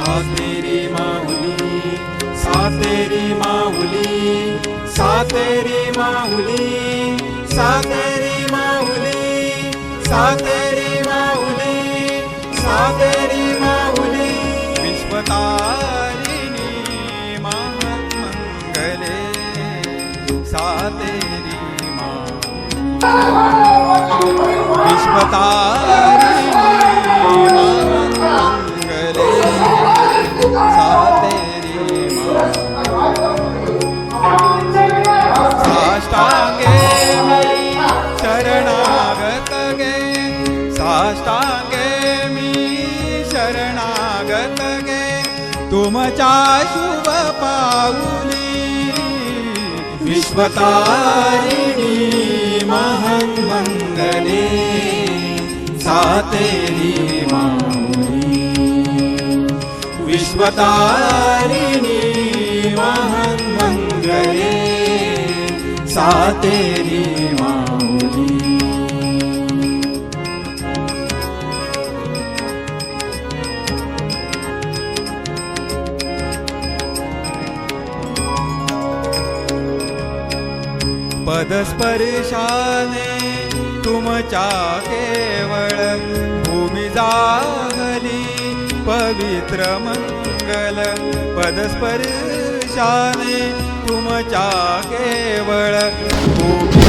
सातेरी माऊली सातेरी माऊली सातेरी माऊली सातेरी माऊली सातेरी माऊली सातेरी माऊली. विश्वतारिणी महामंगले सातेरी माऊली. विश्वतारिणी पाऊली विश्वतारिणी महन्मंगले सातेरी माऊली। विश्वतारिणी महन्मंगले सातेरी पदस्पर्शाने तुमच्या केवळ भूमी जागली पवित्र मंगल पदस्पर्शाने तुमच्या केवळ भूमी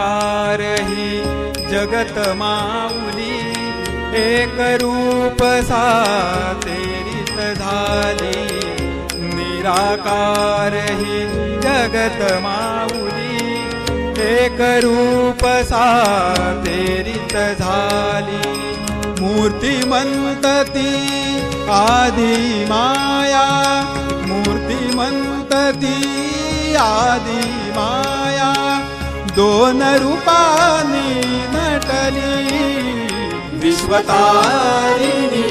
आकार ही जगत माऊली एक रूप सातेरित झाली. निराकार ही जगत माऊली एक रूप सातेरित झाली. मूर्तिमंत ती आधी माया मूर्तिमंत ती आधी माया. ो नरूपानी नटरी विश्वतारिणी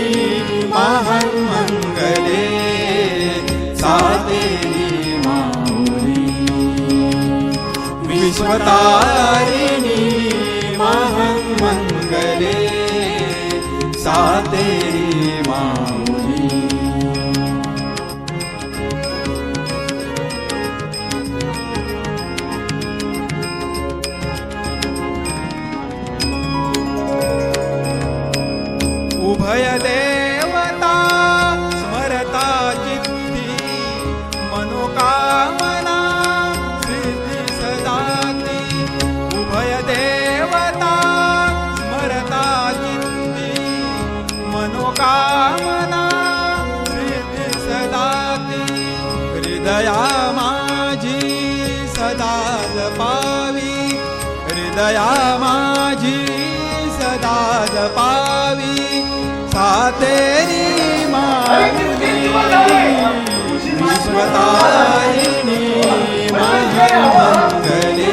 महन् मङ्गले साते विश्वतारिणी महन् मङ्गले साते मा उभय देवता, स्मरता चित्ती, मनोकामना, सिद्धि सदाति। उभय देवता, स्मरता चित्ती, मनोकामना, सिद्धि सदाति। हृदया माझी सदा जपावी। हृदया माझी सदा जपावी। सा तेरी मांगनी विश्वतारिणी मंगली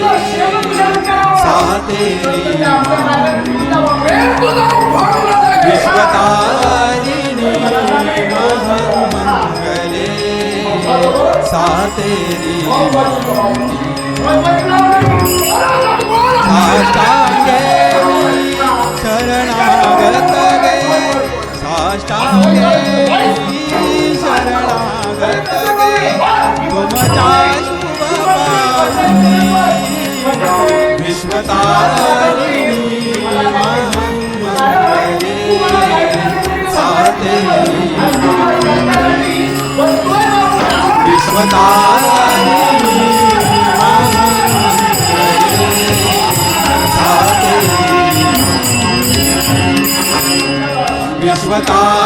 सा तेरी विश्वतारिणी मंगले सा तेरी विश्वतारिणी महामंगले सातेरी विश्वतारिणी विश्वतारिणी